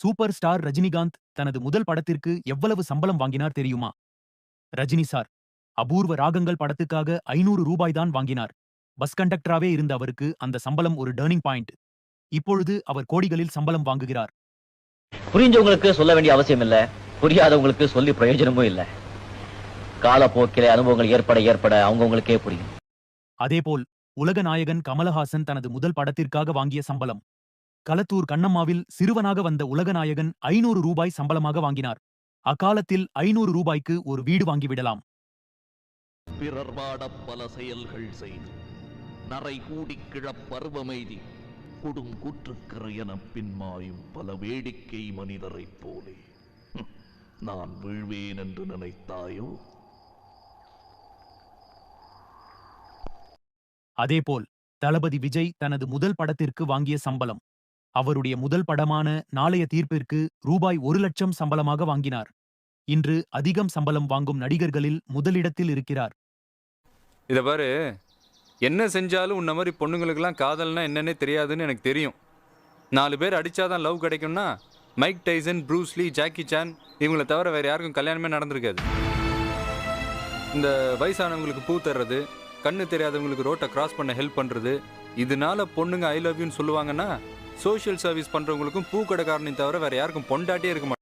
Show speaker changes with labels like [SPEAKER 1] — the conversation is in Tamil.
[SPEAKER 1] சூப்பர் ஸ்டார் ரஜினிகாந்த் தனது முதல் படத்திற்கு எவ்வளவு சம்பளம் வாங்கினார் தெரியுமா? ரஜினி சார் அபூர்வ ராகங்கள் படத்துக்காக ஐநூறு ரூபாய் தான் வாங்கினார். பஸ் கண்டக்டராவே இருந்த அவருக்கு அந்த சம்பளம் ஒரு டேர்னிங் பாயிண்ட். இப்பொழுது அவர் கோடிகளில் சம்பளம் வாங்குகிறார்.
[SPEAKER 2] புரிஞ்சவங்களுக்கு சொல்ல வேண்டிய அவசியம் இல்ல. புரியாதவங்களுக்கு சொல்லி பிரயோஜனமும் இல்ல. காலப்போக்கிலே அனுபவங்கள் ஏற்பட ஏற்பட அவங்கவங்களுக்கே புரியும்.
[SPEAKER 1] அதேபோல் உலக நாயகன் கமலஹாசன் தனது முதல் படத்திற்காக வாங்கிய சம்பளம். களத்தூர் கண்ணம்மாவில் சிறுவனாக வந்த உலகநாயகன் ஐநூறு ரூபாய் சம்பளமாக வாங்கினார். அக்காலத்தில் ஐநூறு ரூபாய்க்கு ஒரு வீடு வாங்கிவிடலாம்
[SPEAKER 3] பிறர் வாடப் பல செயல்கள் செய்து நரை கூடிக் கிழப் பருவமெய்தி கொடுங்கூற்றுக்கிற எனப் பின்மாயும் பல வேடிக்கை மனிதரைப் போலே. நான் வீழ்வேன் என்று நினைத்தாயோ?
[SPEAKER 1] அதேபோல் தளபதி விஜய் தனது முதல் படத்திற்கு வாங்கிய சம்பளம். அவருடைய முதல் படமான நாளைய தீர்ப்பிற்கு ரூபாய் ஒரு லட்சம் சம்பளமாக வாங்கினார். இன்று அதிகம் சம்பளம் வாங்கும் நடிகர்களில் முதலிடத்தில் இருக்கிறார்.
[SPEAKER 4] இதை பாரு. என்ன செஞ்சாலும் உன்ன மாதிரி பொண்ணுங்களுக்கெல்லாம் காதல்னா என்னன்னே தெரியாதுன்னு எனக்கு தெரியும். நாலு பேர் அடிச்சாதான் லவ் கிடைக்கும்னா Mike Tyson Bruce Lee Jackie Chan இவங்கள தவிர வேற யாருக்கும் கல்யாணமே நடந்திருக்காது. இந்த வயசானவங்களுக்கு பூ தர்றது கண்ணு தெரியாதவங்களுக்கு ரோட்டை கிராஸ் பண்ண ஹெல்ப் பண்றது இதனால பொண்ணுங்க ஐ லவ் யூன்னு சொல்லுவாங்கன்னா சோஷியல் சர்வீஸ் பண்ணுறவங்களுக்கும் பூ கடைக்காரனையும் தவிர வேறு யாருக்கும் பொண்டாட்டியே இருக்க மாட்டாங்க.